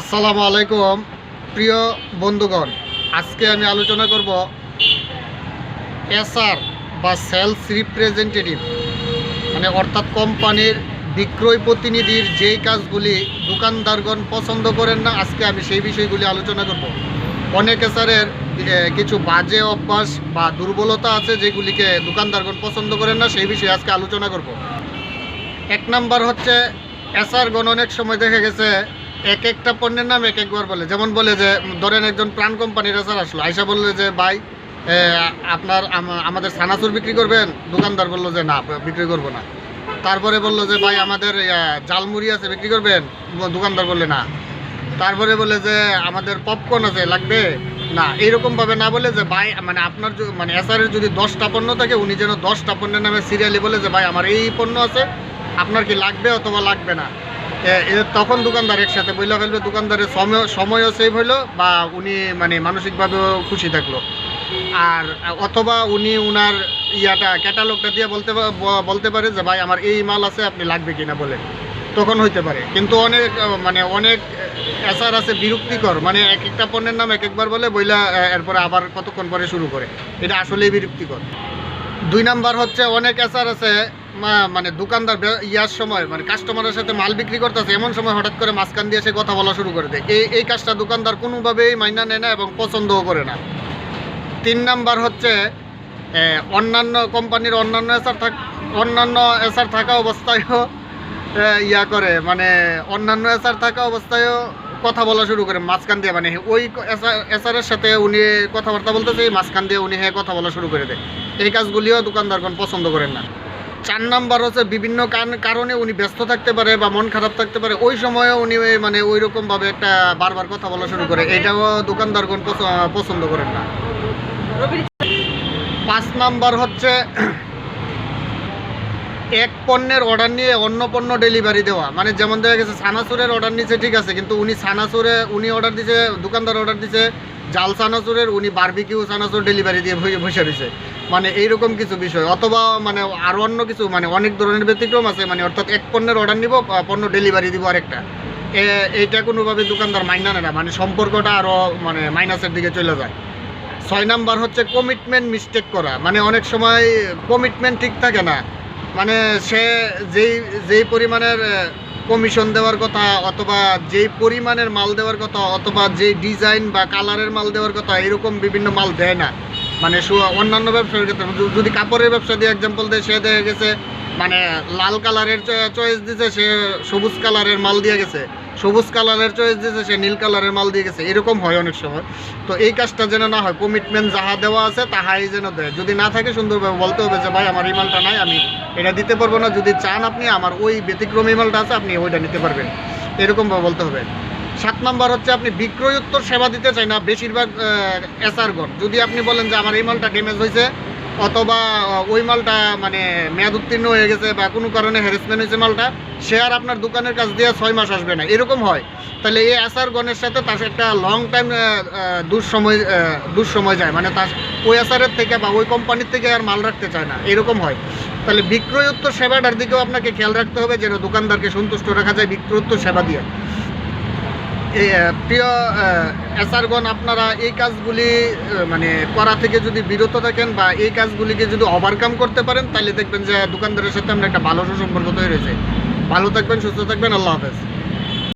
আসসালামু আলাইকুম, প্রিয় বন্ধুগণ। আজকে আমি আলোচনা করব এসআর বা সেলস রিপ্রেজেন্টেটিভ মানে অর্থাৎ কোম্পানির বিক্রয় প্রতিনিধির যেই কাজগুলি দোকানদারগণ পছন্দ করেন না, আজকে আমি সেই বিষয়গুলি আলোচনা করব। অনেক এসআরের কিছু বাজে অভ্যাস বা দুর্বলতা আছে যেগুলিকে দোকানদারগণ পছন্দ করেন না, সেই বিষয়ে আজকে আলোচনা করব। এক নাম্বার হচ্ছে, এসআর গণ অনেক সময় দেখা গেছে এক একটা পণ্যের নাম এক একবার বলে। যেমন বলে যে, ধরেন একজন প্রাণ কোম্পানির এসআর আসলো, আইসা বললে যে, ভাই আপনার আমাদের সানাসুর বিক্রি করবেন? দোকানদার বলল যে, না, বিক্রি করব না। তারপরে বলল যে, ভাই, আমাদের জালমুড়ি আছে, বিক্রি করবেন? দোকানদার বললে, না। তারপরে বলে যে, আমাদের পপকর্ন আছে, লাগবে? না। এইরকমভাবে না বলে যে, ভাই মানে আপনার মানে এসআরের যদি দশটা পণ্য থাকে, উনি যেন দশটা পণ্যের নামে সিরিয়ালি বলে যে, ভাই, আমার এই পণ্য আছে, আপনার কি লাগবে অথবা লাগবে না? তখন দোকানদার একসাথে বইলা ফেলবে, দোকানদারের সময় সময়ও সেভ হইল বা উনি মানে মানসিকভাবেও খুশি থাকল। আর, অথবা উনি উনার ইয়াটা, ক্যাটালগটা দিয়ে বলতে বলতে পারে যে, ভাই, আমার এই মাল আছে, আপনি লাগবে কিনা? বলে। তখন হইতে পারে। কিন্তু অনেক মানে অনেক এসার আছে বিরক্তিকর। মানে এক একটা পণ্যের নাম এক একবার বলে বইলা এরপরে আবার কতক্ষণ পরে শুরু করে। এটা আসলেই বিরক্তিকর। দুই নাম্বার হচ্ছে অনেক এসার আছে মানে দোকানদার ইয়ার সময় মানে কাস্টমারের সাথে মাল বিক্রি করতেছে, এমন সময় হঠাৎ করে মাঝখান দিয়ে সে কথা বলা শুরু করে দেয়। এই এই কাজটা দোকানদার কোনোভাবেই মাইনা নেয় না এবং পছন্দও করে না। তিন নাম্বার হচ্ছে অন্যান্য কোম্পানির অন্যান্য এসার থাক অন্যান্য এসার থাকা অবস্থায়ও ইয়া করে। মানে অন্যান্য এসার থাকা অবস্থায়ও কথা বলা শুরু করে মাঝখান দিয়ে। মানে ওই এসারের সাথে উনি কথাবার্তা বলতেছে মাঝখান দিয়ে উনি হ্যাঁ কথা বলা শুরু করে দেয়। এই কাজগুলিও দোকানদারগণ পছন্দ করেন না। চার নাম্বার হচ্ছে বিভিন্ন কারণে উনি ব্যস্ত থাকতে পারে বা মন খারাপ থাকতে পারে। ওই সময়ে উনি মানে ওই রকমভাবে একটা বারবার কথা বলা শুরু করে। এটাও দোকানদারগণ পছ- পছন্দ করেন না। পাঁচ নাম্বার হচ্ছে এক পণ্যের অর্ডার নিয়ে অন্য পণ্য ডেলিভারি দেওয়া। মানে যেমন দেখা গেছে, সানাসুরের অর্ডার নিচ্ছে ঠিক আছে, কিন্তু উনি সানাসুরে, উনি অর্ডার দিছে, দোকানদার অর্ডার দিছে, জাল সানাসুরের, উনি বারবিকিউ সানাসুর ডেলিভারি দিয়ে বসে রয়েছে মানে এইরকম কিছু বিষয়, অথবা মানে আরও অন্য কিছু মানে অনেক ধরনের ব্যতিক্রম আছে মানে অর্থাৎ এক পণ্যের অর্ডার নিব পণ্য ডেলিভারি দিব আরেকটা। এইটা কোনোভাবে দোকানদার মাইনা নেয় না মানে সম্পর্কটা আরও মানে মাইনাসের দিকে চলে যায়। ছয় নাম্বার হচ্ছে কমিটমেন্ট মিস্টেক করা মানে অনেক সময় কমিটমেন্ট ঠিক থাকে না। মানে সে যেই যেই পরিমাণের কমিশন দেওয়ার কথা, অথবা যেই পরিমাণের মাল দেওয়ার কথা, অথবা যেই ডিজাইন বা কালারের মাল দেওয়ার কথা এরকম বিভিন্ন মাল দেয় না। মানে অন্যান্য ব্যবসার ক্ষেত্রে যদি- যদি কাপড়ের ব্যবসা দিয়ে এক্সাম্পল দেয়, সে দেখা গেছে মানে লাল কালারের চয়েস দিছে, সে সবুজ কালারের মাল দিয়ে গেছে। সবুজ কালারের চয়েস দিয়েছে সে নীল কালারের মাল দিয়ে গেছে। এরকম হয় অনেক সময়। তো এই কাজটা যেন না হয় কমিটমেন্ট যাহা দেওয়া আছে, তাহাই যেন দেয়। যদি না থাকে, সুন্দরভাবে বলতে হবে যে, ভাই, আমার এই মালটা নাই, আমি এটা দিতে পারব না। যদি চান আপনি, আমার ওই ব্যতিক্রম মালটা আছে, আপনি ওইটা নিতে পারবেন। এরকমভাবে বলতে হবে। সাত নম্বর হচ্ছে আপনি বিক্রয়োত্তর সেবা দিতে চাই না, বেশিরভাগ এসআরগণ যদি আপনি বলেন যে আমার এই মালটা ড্যামেজ হয়েছে, অথবা ওই মালটা মানে মেয়াদ উত্তীর্ণ হয়ে গেছে বা কোনো কারণে হ্যারাসমেন্ট হয়েছে মালটা, সে আর আপনার দোকানের কাছ দিয়ে ছয় মাস আসবে না। এরকম হয়। তাহলে এই এসআর সাথে তার একটা লং টাইম দুঃসময় দুঃসময় যায়। মানে তার, ওই এসআরের থেকে বা ওই কোম্পানির থেকে আর মাল রাখতে চায় না। এরকম হয়। তাহলে বিক্রয়োত্তর সেবাটার দিকেও আপনাকে খেয়াল রাখতে হবে, যেন দোকানদারকে সন্তুষ্ট রাখা যায় বিক্রয়োত্তর সেবা দিয়ে। প্রিয় এসারগণ আপনারা এই কাজগুলি মানে করা থেকে যদি বিরত থাকেন বা এই কাজগুলিকে যদি ওভারকাম করতে পারেন তাহলে দেখবেন যে দোকানদারের সাথে আমরা একটা ভালো সুসম্পর্ক তৈরি হয়েছে। ভালো থাকবেন, সুস্থ থাকবেন, আল্লাহ হাফেজ।